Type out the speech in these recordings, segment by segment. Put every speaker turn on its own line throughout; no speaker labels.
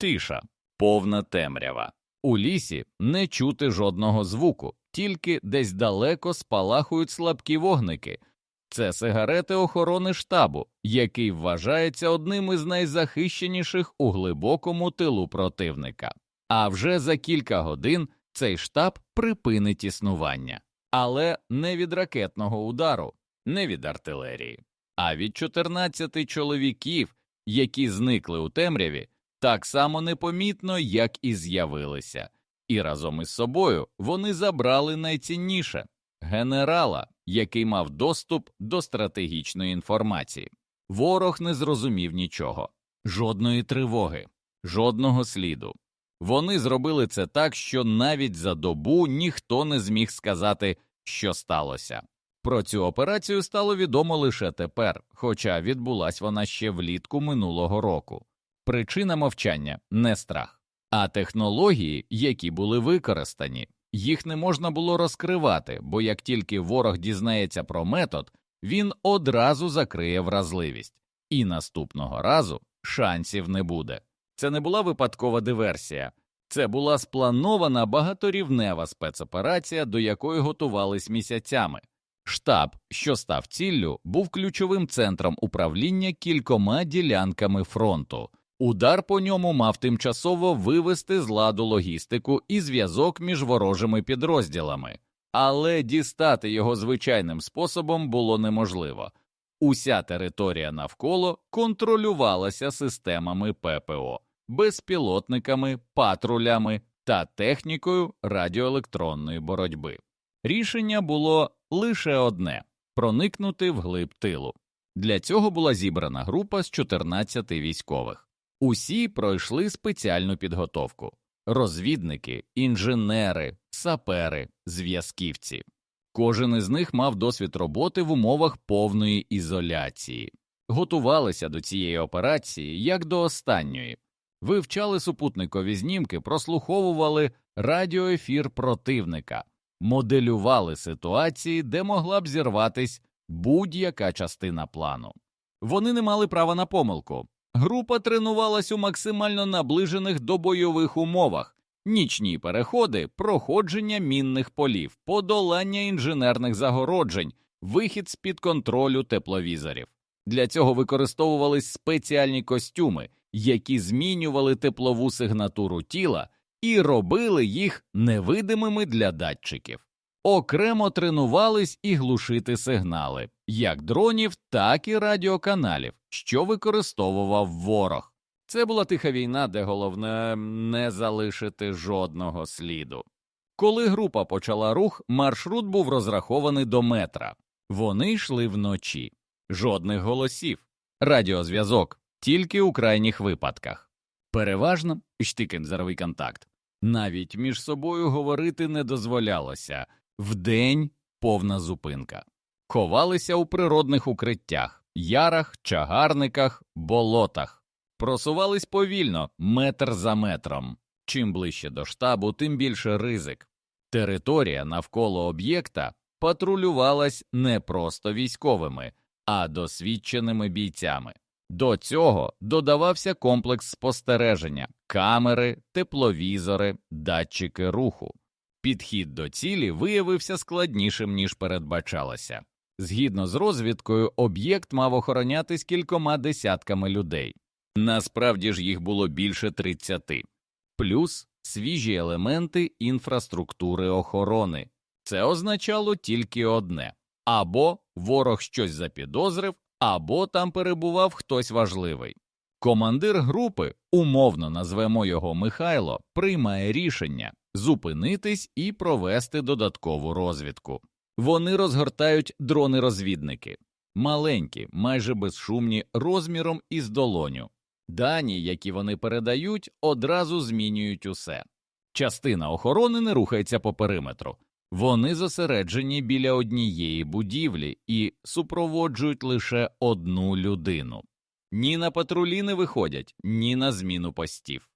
Тиша, повна темрява. У лісі не чути жодного звуку, тільки десь далеко спалахують слабкі вогники. Це сигарети охорони штабу, який вважається одним із найзахищеніших у глибокому тилу противника. А вже за кілька годин цей штаб припинить існування, але не від ракетного удару, не від артилерії, а від 14 чоловіків, які зникли у темряві, так само непомітно, як і з'явилися, і разом із собою вони забрали найцінніше генерала, який мав доступ до стратегічної інформації. Ворог не зрозумів нічого, жодної тривоги, жодного сліду. Вони зробили це так, що навіть за добу ніхто не зміг сказати, що сталося. Про цю операцію стало відомо лише тепер, хоча відбулась вона ще влітку минулого року. Причина мовчання не страх, а технології, які були використані, їх не можна було розкривати, бо як тільки ворог дізнається про метод, він одразу закриє вразливість, і наступного разу шансів не буде. Це не була випадкова диверсія, це була спланована багаторівнева спецоперація, до якої готувались місяцями. Штаб, що став ціллю, був ключовим центром управління кількома ділянками фронту. Удар по ньому мав тимчасово вивести з ладу логістику і зв'язок між ворожими підрозділами, але дістати його звичайним способом було неможливо. Уся територія навколо контролювалася системами ППО, безпілотниками, патрулями та технікою радіоелектронної боротьби. Рішення було лише одне проникнути вглиб тилу. Для цього була зібрана група з 14 військових. Усі пройшли спеціальну підготовку розвідники, інженери, сапери, зв'язківці. Кожен із них мав досвід роботи в умовах повної ізоляції, готувалися до цієї операції як до останньої, вивчали супутникові знімки, прослуховували радіоефір противника, моделювали ситуації, де могла б зірватись будь-яка частина плану. Вони не мали права на помилку. Група тренувалась у максимально наближених до бойових умовах, нічні переходи, проходження мінних полів, подолання інженерних загороджень, вихід з під контролю тепловізорів. Для цього використовувались спеціальні костюми, які змінювали теплову сигнатуру тіла і робили їх невидимими для датчиків. Окремо тренувались і глушити сигнали як дронів, так і радіоканалів, що використовував ворог. Це була тиха війна, де головне не залишити жодного сліду. Коли група почала рух, маршрут був розрахований до метра. Вони йшли вночі, жодних голосів, радіозв'язок тільки у крайніх випадках. Переважно штикензеровий контакт. Навіть між собою говорити не дозволялося вдень повна зупинка, ховалися у природних укриттях, ярах, чагарниках, болотах, просувались повільно, метр за метром. Чим ближче до штабу, тим більше ризик. Територія навколо об'єкта патрулювалась не просто військовими, а досвідченими бійцями. До цього додавався комплекс спостереження, камери, тепловізори, датчики руху. Підхід до цілі виявився складнішим, ніж передбачалося. Згідно з розвідкою, об'єкт мав охоронятись кількома десятками людей. Насправді ж їх було більше 30. плюс свіжі елементи інфраструктури охорони. Це означало тільки одне або ворог щось запідозрив, або там перебував хтось важливий. Командир групи, умовно назвемо його Михайло, приймає рішення зупинитись і провести додаткову розвідку. Вони розгортають дрони-розвідники, маленькі, майже безшумні, розміром із долоню. Дані, які вони передають, одразу змінюють усе. Частина охорони не рухається по периметру, вони зосереджені біля однієї будівлі і супроводжують лише одну людину. Ні на патрулі не виходять, ні на зміну постів.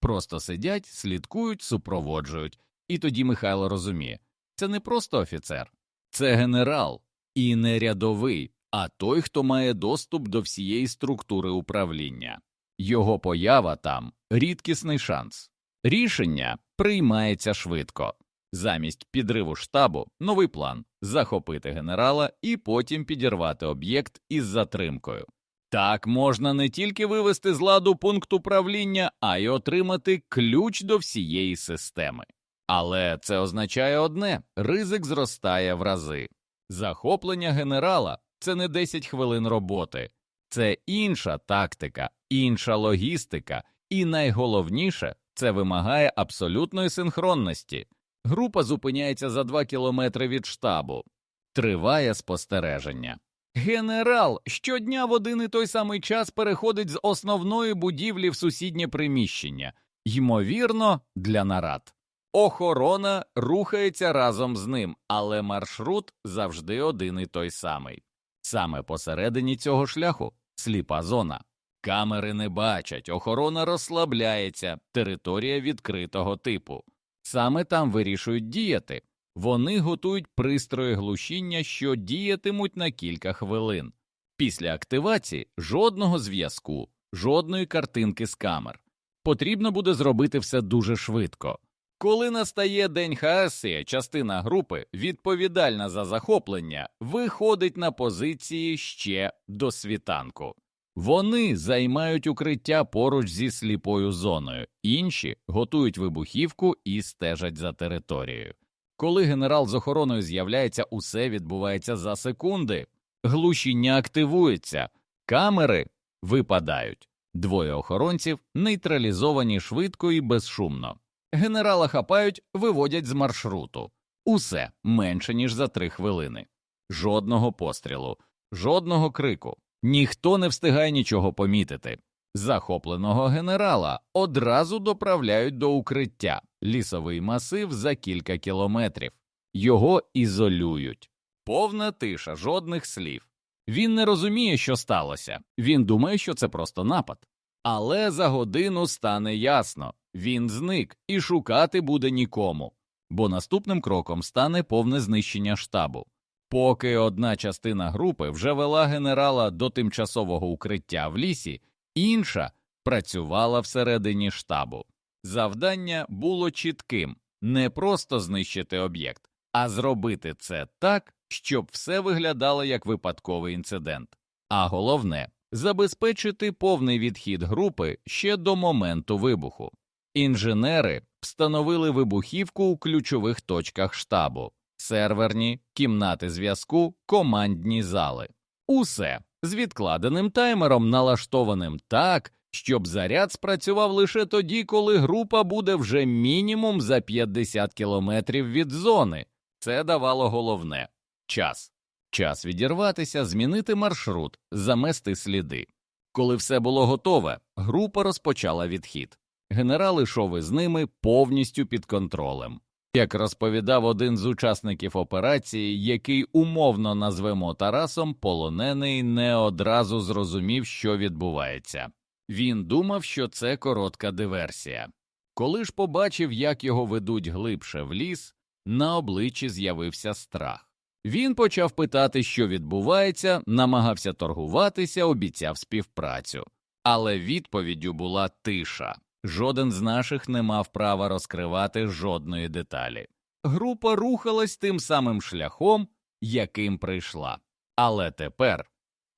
Просто сидять, слідкують, супроводжують, і тоді Михайло розуміє це не просто офіцер, це генерал і не рядовий, а той, хто має доступ до всієї структури управління. Його поява там рідкісний шанс. Рішення приймається швидко. Замість підриву штабу новий план захопити генерала і потім підірвати об'єкт із затримкою. Так можна не тільки вивести з ладу пункт управління, а й отримати ключ до всієї системи. Але це означає одне ризик зростає в рази. Захоплення генерала це не 10 хвилин роботи, це інша тактика, інша логістика, і найголовніше це вимагає абсолютної синхронності. Група зупиняється за 2 кілометри від штабу. Триває спостереження. Генерал щодня в один і той самий час переходить з основної будівлі в сусіднє приміщення, ймовірно, для нарад. Охорона рухається разом з ним, але маршрут завжди один і той самий. Саме посередині цього шляху сліпа зона. Камери не бачать, охорона розслабляється, територія відкритого типу. Саме там вирішують діяти. Вони готують пристрої глушіння, що діятимуть на кілька хвилин. Після активації жодного зв'язку, жодної картинки з камер. Потрібно буде зробити все дуже швидко. Коли настає день хаосії, частина групи, відповідальна за захоплення, виходить на позиції ще до світанку. Вони займають укриття поруч зі сліпою зоною, інші готують вибухівку і стежать за територією. Коли генерал з охороною з'являється, усе відбувається за секунди. Глушіння активується, камери випадають. Двоє охоронців нейтралізовані швидко і безшумно. Генерала хапають, виводять з маршруту. Усе менше ніж за три хвилини. Жодного пострілу, жодного крику. Ніхто не встигає нічого помітити. Захопленого генерала одразу доправляють до укриття лісовий масив за кілька кілометрів. Його ізолюють. Повна тиша, жодних слів. Він не розуміє, що сталося. Він думає, що це просто напад. Але за годину стане ясно він зник і шукати буде нікому, бо наступним кроком стане повне знищення штабу. Поки одна частина групи вже вела генерала до тимчасового укриття в лісі, інша працювала всередині штабу. Завдання було чітким не просто знищити об'єкт, а зробити це так, щоб все виглядало як випадковий інцидент. А головне забезпечити повний відхід групи ще до моменту вибуху. Інженери встановили вибухівку у ключових точках штабу серверні, кімнати зв'язку, командні зали. Усе з відкладеним таймером, налаштованим так, щоб заряд спрацював лише тоді, коли група буде вже мінімум за 50 кілометрів від зони. Це давало головне час. Час відірватися, змінити маршрут, замести сліди. Коли все було готове, група розпочала відхід. Генерал ішов із ними повністю під контролем. Як розповідав один з учасників операції, який умовно назвемо Тарасом, полонений не одразу зрозумів, що відбувається. Він думав, що це коротка диверсія. Коли ж побачив, як його ведуть глибше в ліс, на обличчі з'явився страх. Він почав питати, що відбувається, намагався торгуватися, обіцяв співпрацю, але відповіддю була тиша. Жоден з наших не мав права розкривати жодної деталі. Група рухалась тим самим шляхом, яким прийшла, але тепер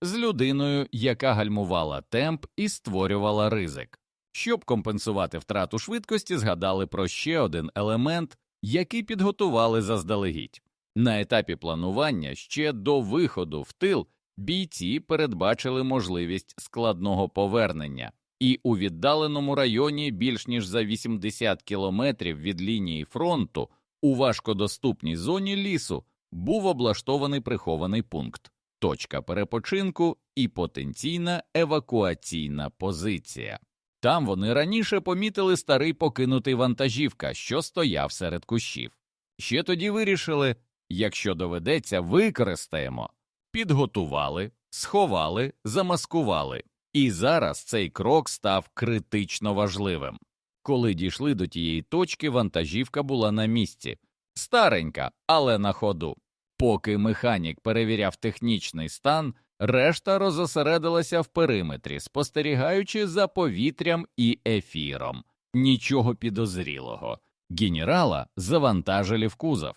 з людиною, яка гальмувала темп і створювала ризик. Щоб компенсувати втрату швидкості, згадали про ще один елемент, який підготували заздалегідь. На етапі планування ще до виходу в тил бійці передбачили можливість складного повернення і у віддаленому районі більш ніж за 80 кілометрів від лінії фронту у важкодоступній зоні лісу був облаштований прихований пункт, точка перепочинку і потенційна евакуаційна позиція. Там вони раніше помітили старий покинутий вантажівка, що стояв серед кущів. Ще тоді вирішили, якщо доведеться, використаємо, підготували, сховали, замаскували. І зараз цей крок став критично важливим. Коли дійшли до тієї точки, вантажівка була на місці, старенька, але на ходу. Поки механік перевіряв технічний стан, решта розосередилася в периметрі, спостерігаючи за повітрям і ефіром. Нічого підозрілого. Генерала завантажили в кузов.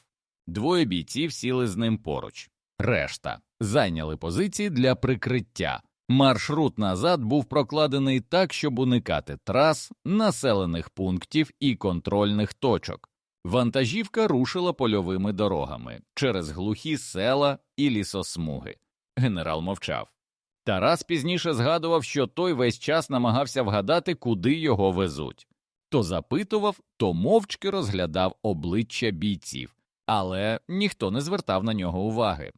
Двоє бійців сіли з ним поруч. Решта зайняли позиції для прикриття. Маршрут назад був прокладений так, щоб уникати трас, населених пунктів і контрольних точок. Вантажівка рушила польовими дорогами через глухі села і лісосмуги. Генерал мовчав. Тарас пізніше згадував, що той весь час намагався вгадати, куди його везуть. То запитував, то мовчки розглядав обличчя бійців, але ніхто не звертав на нього уваги.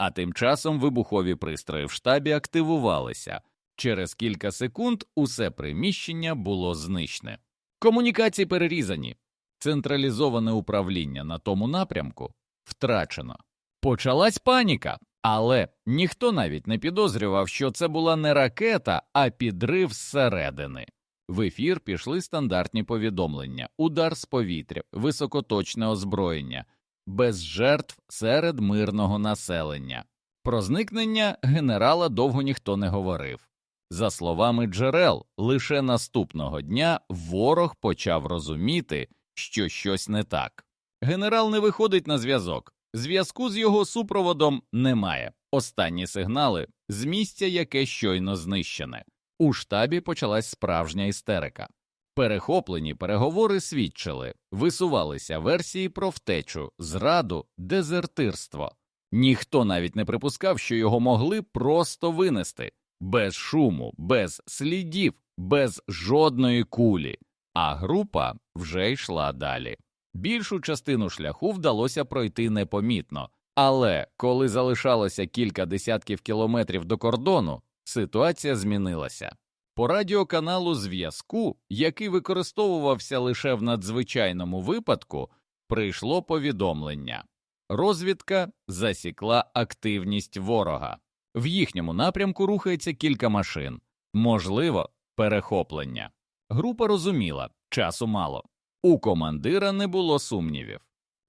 А тим часом вибухові пристрої в штабі активувалися. Через кілька секунд усе приміщення було знищене. Комунікації перерізані, централізоване управління на тому напрямку втрачено. Почалась паніка, але ніхто навіть не підозрював, що це була не ракета, а підрив зсередини. В ефір пішли стандартні повідомлення, удар з повітря, високоточне озброєння, без жертв серед мирного населення. Про зникнення генерала довго ніхто не говорив. За словами джерел, лише наступного дня ворог почав розуміти, що щось не так. Генерал не виходить на зв'язок, зв'язку з його супроводом немає. Останні сигнали з місця, яке щойно знищене. У штабі почалась справжня істерика. Перехоплені переговори свідчили, висувалися версії про втечу, зраду, дезертирство. Ніхто навіть не припускав, що його могли просто винести без шуму, без слідів, без жодної кулі, а група вже йшла далі. Більшу частину шляху вдалося пройти непомітно, але коли залишалося кілька десятків кілометрів до кордону, ситуація змінилася. По радіоканалу зв'язку, який використовувався лише в надзвичайному випадку, прийшло повідомлення. Розвідка засікла активність ворога. В їхньому напрямку рухається кілька машин, можливо, перехоплення. Група розуміла, часу мало. У командира не було сумнівів.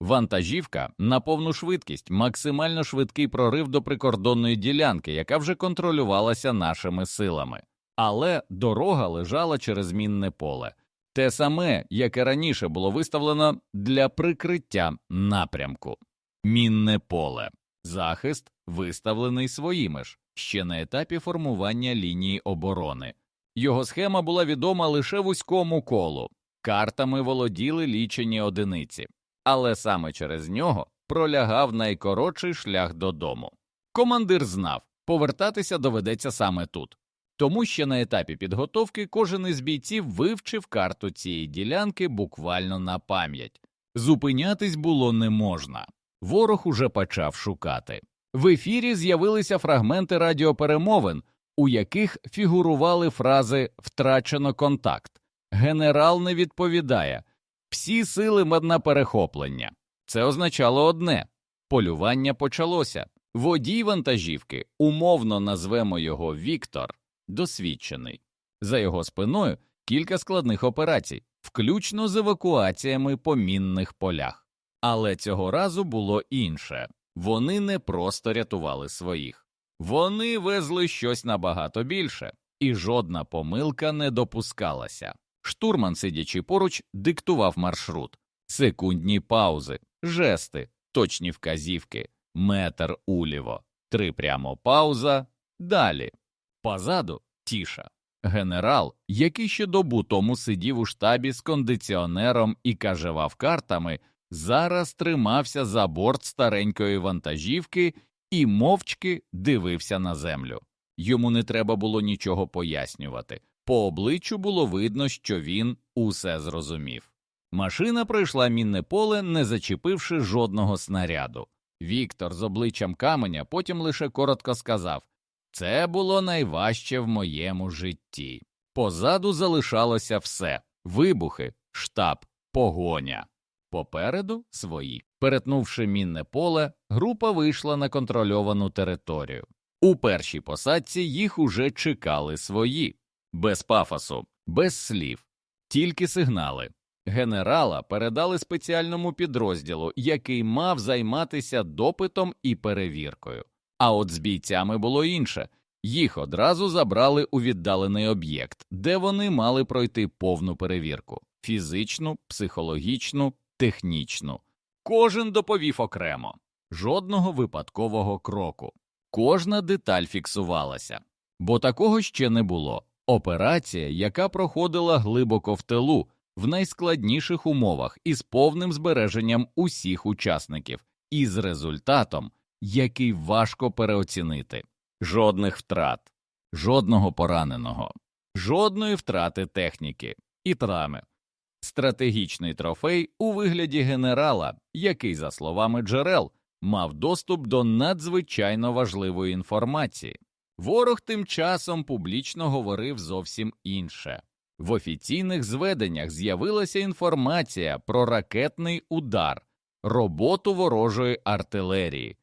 Вантажівка на повну швидкість, максимально швидкий прорив до прикордонної ділянки, яка вже контролювалася нашими силами. Але дорога лежала через мінне поле, те саме, яке раніше було виставлено для прикриття напрямку. Мінне поле, захист виставлений своїми ж, ще на етапі формування лінії оборони. Його схема була відома лише вузькому колу, картами володіли лічені одиниці, але саме через нього пролягав найкоротший шлях додому. Командир знав, повертатися доведеться саме тут. Тому ще на етапі підготовки кожен із бійців вивчив карту цієї ділянки буквально на пам'ять. Зупинятись було не можна. Ворог уже почав шукати. В ефірі з'явилися фрагменти радіоперемовин, у яких фігурували фрази Втрачено контакт. Генерал не відповідає, всі сили на перехоплення. Це означало одне полювання почалося. Водій вантажівки, умовно назвемо його Віктор, досвідчений. За його спиною кілька складних операцій, включно з евакуаціями по мінних полях. Але цього разу було інше вони не просто рятували своїх, вони везли щось набагато більше, і жодна помилка не допускалася. Штурман, сидячи поруч, диктував маршрут, секундні паузи, жести, точні вказівки, метр уліво, три прямо пауза, далі. Позаду тіша. Генерал, який ще добу тому сидів у штабі з кондиціонером і кажевав картами, зараз тримався за борт старенької вантажівки і мовчки дивився на землю. Йому не треба було нічого пояснювати. По обличчю було видно, що він усе зрозумів. Машина пройшла мінне поле, не зачепивши жодного снаряду. Віктор з обличчям каменя потім лише коротко сказав це було найважче в моєму житті. Позаду залишалося все вибухи, штаб, погоня. Попереду свої. Перетнувши мінне поле, група вийшла на контрольовану територію. У першій посадці їх уже чекали свої, без пафосу, без слів, тільки сигнали. Генерала передали спеціальному підрозділу, який мав займатися допитом і перевіркою. А от з бійцями було інше їх одразу забрали у віддалений об'єкт, де вони мали пройти повну перевірку фізичну, психологічну, технічну. Кожен доповів окремо, жодного випадкового кроку, кожна деталь фіксувалася, бо такого ще не було. Операція, яка проходила глибоко в тилу, в найскладніших умовах із повним збереженням усіх учасників, і з результатом, який важко переоцінити жодних втрат, жодного пораненого, жодної втрати техніки і травми. Стратегічний трофей у вигляді генерала, який, за словами джерел, мав доступ до надзвичайно важливої інформації. Ворог тим часом публічно говорив зовсім інше. В офіційних зведеннях з'явилася інформація про ракетний удар, роботу ворожої артилерії,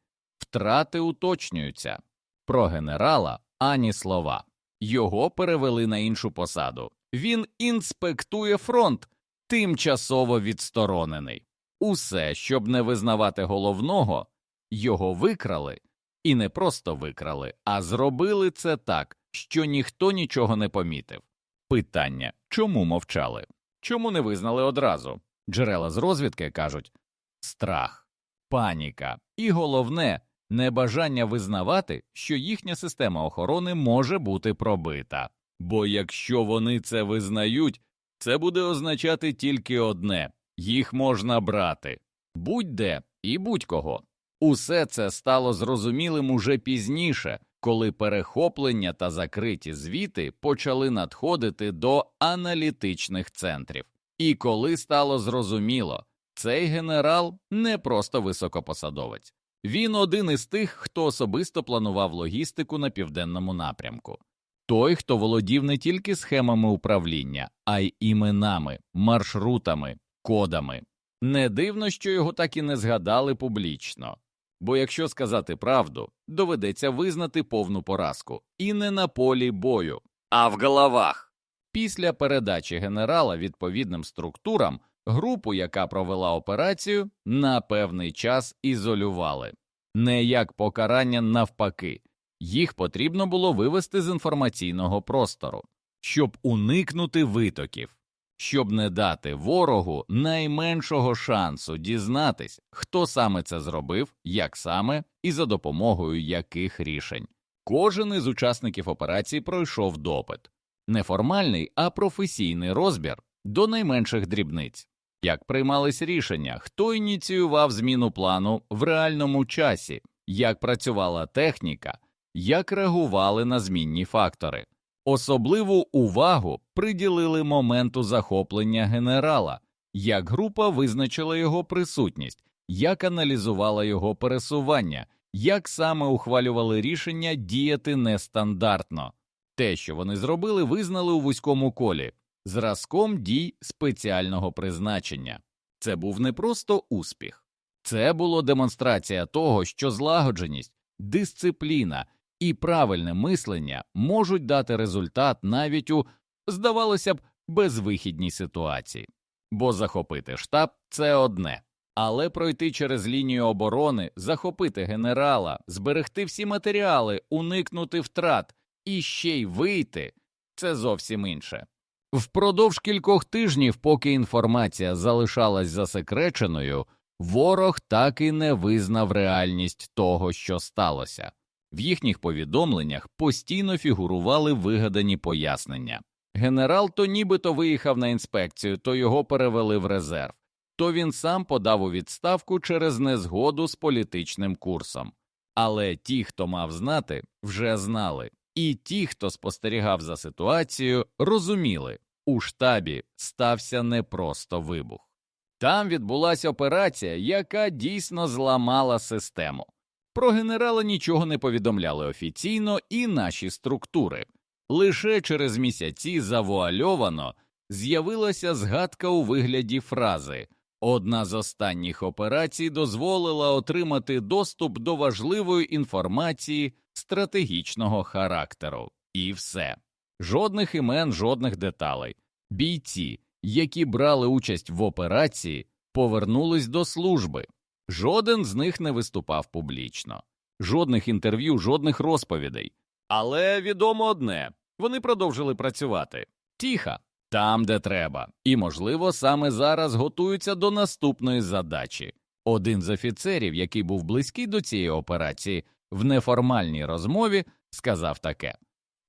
втрати уточнюються. Про генерала ані слова. Його перевели на іншу посаду. Він інспектує фронт, тимчасово відсторонений. Усе, щоб не визнавати головного, його викрали, і не просто викрали, а зробили це так, що ніхто нічого не помітив. Питання чому мовчали? Чому не визнали одразу? Джерела з розвідки кажуть страх, паніка і головне небажання визнавати, що їхня система охорони може бути пробита. Бо якщо вони це визнають, це буде означати тільки одне їх можна брати будь-де і будь-кого. Усе це стало зрозумілим уже пізніше, коли перехоплення та закриті звіти почали надходити до аналітичних центрів, і коли стало зрозуміло, цей генерал не просто високопосадовець, він один із тих, хто особисто планував логістику на південному напрямку, той, хто володів не тільки схемами управління, а й іменами, маршрутами, кодами. Не дивно, що його так і не згадали публічно. Бо якщо сказати правду, доведеться визнати повну поразку і не на полі бою, а в головах. Після передачі генерала відповідним структурам групу, яка провела операцію, на певний час ізолювали, не як покарання навпаки, їх потрібно було вивести з інформаційного простору, щоб уникнути витоків щоб не дати ворогу найменшого шансу дізнатись, хто саме це зробив, як саме і за допомогою яких рішень. Кожен із учасників операції пройшов допит. Не формальний, а професійний розбір до найменших дрібниць. Як приймались рішення, хто ініціював зміну плану в реальному часі, як працювала техніка, як реагували на змінні фактори. Особливу увагу приділили моменту захоплення генерала, як група визначила його присутність, як аналізувала його пересування, як саме ухвалювали рішення діяти нестандартно. Те, що вони зробили, визнали у вузькому колі зразком дій спеціального призначення. Це був не просто успіх, це було демонстрація того, що злагодженість, дисципліна і правильне мислення можуть дати результат навіть у, здавалося б, безвихідній ситуації, бо захопити штаб це одне, але пройти через лінію оборони, захопити генерала, зберегти всі матеріали, уникнути втрат і ще й вийти це зовсім інше. Впродовж кількох тижнів, поки інформація залишалась засекреченою, ворог так і не визнав реальність того, що сталося. В їхніх повідомленнях постійно фігурували вигадані пояснення. Генерал то нібито виїхав на інспекцію, то його перевели в резерв, то він сам подав у відставку через незгоду з політичним курсом. Але ті, хто мав знати, вже знали, і ті, хто спостерігав за ситуацією, розуміли у штабі стався не просто вибух. Там відбулася операція, яка дійсно зламала систему. Про генерала нічого не повідомляли офіційно і наші структури. Лише через місяці завуальовано з'явилася згадка у вигляді фрази одна з останніх операцій дозволила отримати доступ до важливої інформації стратегічного характеру, і все. Жодних імен, жодних деталей. Бійці, які брали участь в операції, повернулись до служби. Жоден з них не виступав публічно. жодних інтерв'ю, жодних розповідей. Але відомо одне вони продовжили працювати тихо, там, де треба, і, можливо, саме зараз готуються до наступної задачі. Один з офіцерів, який був близький до цієї операції, в неформальній розмові сказав таке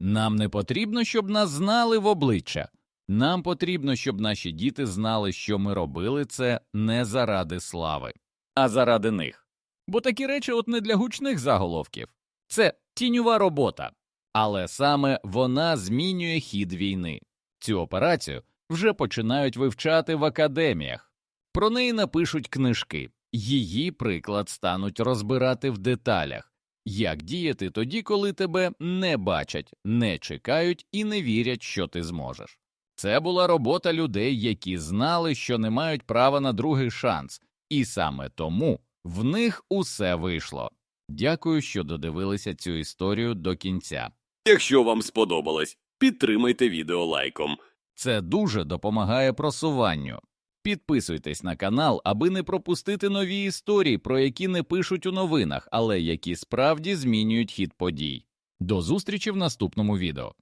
нам не потрібно, щоб нас знали в обличчя. Нам потрібно, щоб наші діти знали, що ми робили це не заради слави, а заради них. Бо такі речі от не для гучних заголовків. Це тіньова робота. Але саме вона змінює хід війни. Цю операцію вже починають вивчати в академіях. Про неї напишуть книжки, її приклад стануть розбирати в деталях, як діяти тоді, коли тебе не бачать, не чекають і не вірять, що ти зможеш. Це була робота людей, які знали, що не мають права на другий шанс, і саме тому в них усе вийшло. Дякую, що додивилися цю історію до кінця.
Якщо вам сподобалось, підтримайте відео лайком.
Це дуже допомагає просуванню. Підписуйтесь на канал, аби не пропустити нові історії, про які не пишуть у новинах, але які справді змінюють хід подій. До зустрічі в наступному відео.